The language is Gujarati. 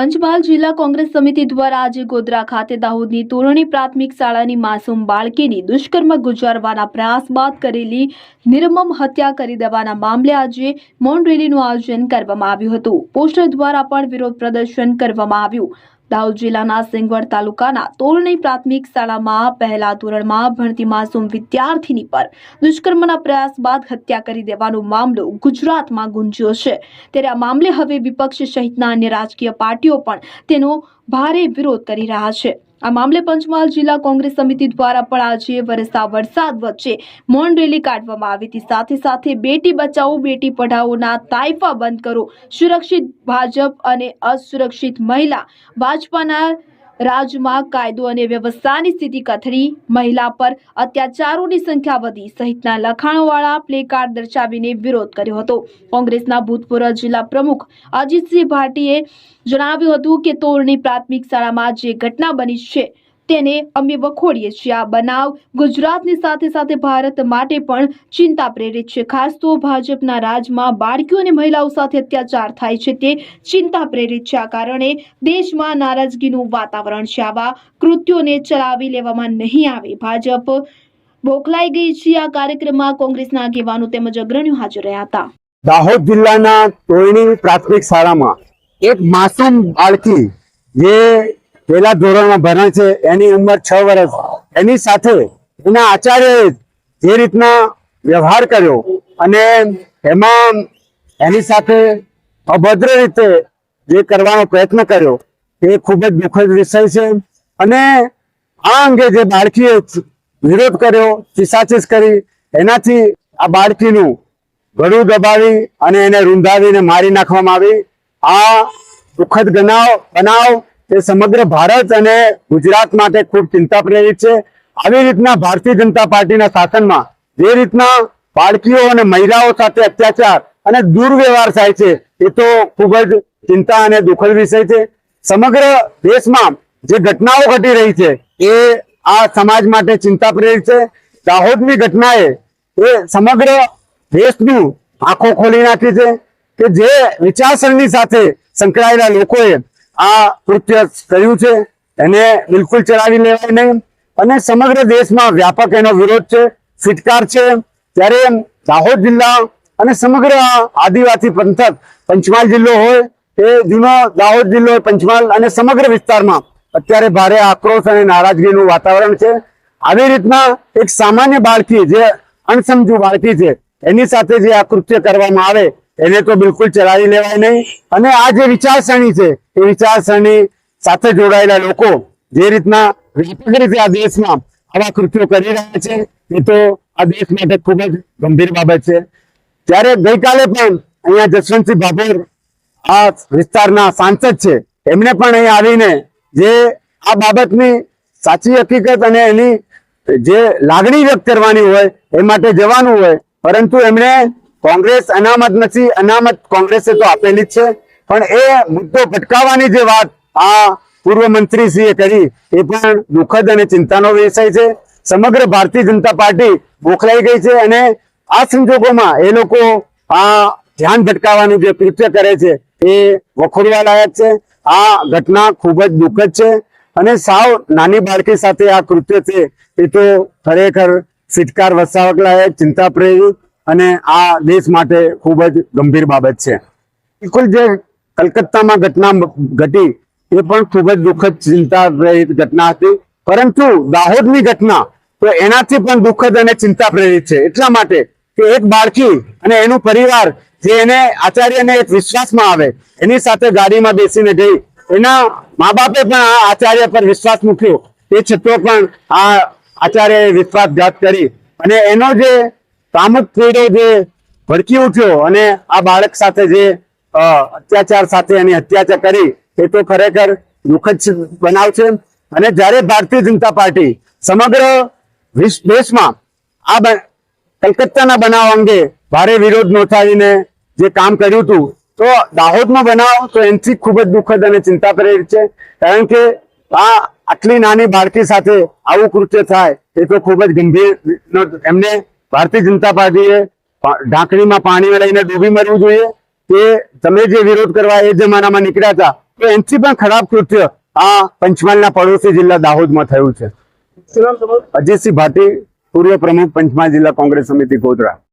પંચમહાલ જિલ્લા કોંગ્રેસ સમિતિ દ્વારા આજે ગોધરા ખાતે દાહોદની તોરણી પ્રાથમિક શાળાની માસૂમ બાળકીની દુષ્કર્મ ગુજારવાના પ્રયાસ બાદ કરેલી નિર્મમ હત્યા કરી દેવાના મામલે આજે મૌન રેલીનું આયોજન કરવામાં આવ્યું હતું. પોસ્ટર દ્વારા પણ વિરોધ પ્રદર્શન કરવામાં આવ્યું. દાહોદ જિલ્લાના સિંગવડ તાલુકાના તોરણી પ્રાથમિક શાળામાં પહેલા ધોરણમાં ભણતી માસૂમ વિદ્યાર્થીની પર દુષ્કર્મના પ્રયાસ બાદ હત્યા કરી દેવાનો મામલો ગુજરાતમાં ગુંજ્યો છે. ત્યારે આ મામલે હવે વિપક્ષ સહિતના અન્ય રાજકીય પાર્ટીઓ પણ તેનો ભારે વિરોધ કરી રહ્યા છે. આ મામલે પંચમહાલ જિલ્લા કોંગ્રેસ સમિતિ દ્વારા પણ આજે વરસતા વરસાદ વચ્ચે મૌન રેલી કાઢવામાં આવી હતી. સાથે સાથે બેટી બચાવો, બેટી પઢાઓના તાઇફા બંધ કરો, સુરક્ષિત ભાજપ અને અસુરક્ષિત મહિલા, ભાજપાના રાજમાં કાયદો અને વ્યવસ્થાની સ્થિતિ કથળી, મહિલા પર અત્યાચારોની સંખ્યા વધી, સહિતના લખાણોવાળા પ્લેકાર્ડ દર્શાવીને વિરોધ કર્યો હતો. કોંગ્રેસના ભૂતપૂર્વ જિલ્લા પ્રમુખ અજીતસિંહ ભાટીએ જણાવ્યું હતું કે તોરણી પ્રાથમિક શાળામાં જે ઘટના બની છે તેને અમે વખોડીએ છીએ. આ બનાવ ગુજરાતની સાથે સાથે ભારત માટે પણ ચિંતા પ્રેરિત છે. ખાસ તો ભાજપના રાજમાં બાળકીઓ અને મહિલાઓ સાથે અત્યાચાર થાય છે તે ચિંતા પ્રેરિત છે. આ કારણે દેશમાં નારાજગીનું વાતાવરણ છે. આવા કૃત્યોને ચલાવી લેવામાં નહીં આવે. ભાજપ બોખલાઈ ગઈ છે. આ કાર્યક્રમમાં કોંગ્રેસના આગેવાનો તેમજ અગ્રણીઓ હાજર રહ્યા હતા. દાહોદ જિલ્લાના તોયણી પ્રાથમિક શાળામાં એક માસૂમ બાળકી જે પહેલા ધોરણમાં ભણે છે, એની ઉંમર છ વર્ષ. એની સાથે એના આચાર્યએ જે રીતના વ્યવહાર કર્યો અને એમાં એની સાથે અભદ્ર રીતે જે કરવાનો પ્રયત્ન કર્યો એ ખૂબ જ દુઃખદ વિષય છે. અને આ અંગે જે બાળકીએ વિરોધ કર્યો, ચીસાચીસ કરી, એનાથી આ બાળકીનું ગળું દબાવી અને એને રૂંધાવીને મારી નાખવામાં આવી. આ દુઃખદ બનાવ બનાવ એ સમગ્ર ભારત અને ગુજરાત માટે ખૂબ ચિંતા પ્રેરિત છે. આવી રીતના ભારતીય જનતા પાર્ટીના શાસનમાં જે રીતના બાળકીઓ અને મહિલાઓ સાથે અત્યાચાર અને દુર્વ્યવહાર થાય છે, એ તો ખૂબ જ ચિંતા અને દુઃખદ વિષય છે. સમગ્ર દેશમાં જે ઘટનાઓ ઘટી રહી છે, એ આ સમાજ માટે ચિંતા પ્રેરિત છે. દાહોદની ઘટનાએ એ સમગ્ર દેશનું આંખો ખોલી નાખી છે કે જે વિચારસરણી સાથે સંકળાયેલા લોકોએ આ કૃત્ય કર્યું છે. એને બિલકુલ ચલાવી લેવાય નહીં. અને સમગ્ર દેશમાં વ્યાપક એનો વિરોધ છે, ફિટકાર છે. ત્યારે દાહોદ જિલ્લા અને સમગ્ર આદિવાસી પંથક, પંચમહાલ જિલ્લો હોય એ જૂનો દાહોદ જિલ્લો, પંચમહાલ અને સમગ્ર વિસ્તારમાં અત્યારે ભારે આક્રોશ અને નારાજગીનું વાતાવરણ છે. આવી રીતના એક સામાન્ય બાળકી, જે અણસમજુ બાળકી છે, એની સાથે જે આ કૃત્ય કરવામાં આવે એને તો બિલકુલ ચલાવી લેવાય નહીં. અને આ જે વિચારસરણી છે, એ વિચારસરણી સાથે જોડાયેલા લોકો જે રીતના વ્યાપક રીતે આ દેશમાં આવા કૃત્યો કરી રહ્યા છે, એ તો આ દેશ માટે ખૂબ જ ગંભીર બાબત છે. ત્યારે ગઈકાલે પણ અહીંયા જસવંતસિંહ ભાભોર આ વિસ્તારના સાંસદ છે. એમણે પણ અહીં આવીને જે આ બાબતની સાચી હકીકત અને એની જે લાગણી વ્યક્ત કરવાની હોય, એ માટે જવાનું હોય, પરંતુ એમણે કોંગ્રેસ અનામત નથી, અનામત કોંગ્રેસે તો આપેલી જ છે. પણ એ મુદ્દો ભટકાવવાની જે વાત આ પૂર્વ મંત્રીશ્રીએ કરી, એ પણ દુઃખદ અને ચિંતાનો વિષય છે. સમગ્ર ભારતીય જનતા પાર્ટી બોખલાઈ ગઈ છે અને આ સંજોગોમાં એ લોકો આ ધ્યાન ભટકાવવાનું જે કૃત્ય કરે છે, એ વખોડવા લાયક છે. આ ઘટના ખૂબ જ દુઃખદ છે અને સાવ નાની બાળકી સાથે આ કૃત્ય છે, એ તો ખરેખર ફિટકાર વસાવક લાયક ચિંતા પ્રેરિત અને આ દેશ માટે ખૂબ જ ગંભીર બાબત છે. બિલકુલ જે કલકત્તામાં ઘટના ઘટી એ પણ ખૂબ જ દુઃખદ ચિંતા પ્રેરિત ઘટના હતી. પરંતુ દાહોદની ઘટના તો એનાથી પણ દુઃખદ અને ચિંતા પ્રેરિત છે. એટલા માટે કે એક બાળકી અને એનું પરિવાર જે એને આચાર્યને એક વિશ્વાસમાં આવે, એની સાથે ગાડીમાં બેસીને ગઈ, એના મા બાપે પણ આ આચાર્ય પર વિશ્વાસ મૂક્યો. તે છતાં પણ આ આચાર્યએ વિશ્વાસઘાત કરી અને એનો જે કામક પીડો જે ભડકી ઉઠ્યો અને આ બાળક સાથે જે અત્યાચાર સાથે એની અત્યાચાર કરી, એ તો ખરેખર દુઃખદ બનાવ છે. અને જ્યારે ભારતીય જનતા પાર્ટી સમગ્ર દેશમાં આ કલકત્તાના બનાવ અંગે ભારે વિરોધ નોંધાવીને જે કામ કર્યું હતું, તો દાહોદનો બનાવ તો એનાથી ખૂબ જ દુઃખદ અને ચિંતા પ્રેરિત છે. કારણ કે આ આટલી નાની બાળકી સાથે આવું કૃત્ય થાય, એ તો ખૂબ જ ગંભીર, એમને ભારતીય જનતા પાર્ટીએ ઢાંકણીમાં પાણી લઈને ડૂબી મરવું જોઈએ. કે તમે જે વિરોધ કરવા એ જમાનામાં નીકળ્યા હતા તો એનથી પણ ખરાબ કૃત્ય આ પંચમહાલના પડોશી જિલ્લા દાહોદમાં થયું છે. અજયસિંહ અજીતસિંહ ભાટી પૂર્વ પ્રમુખ પંચમહાલ જિલ્લા કોંગ્રેસ સમિતિ ગોધરા.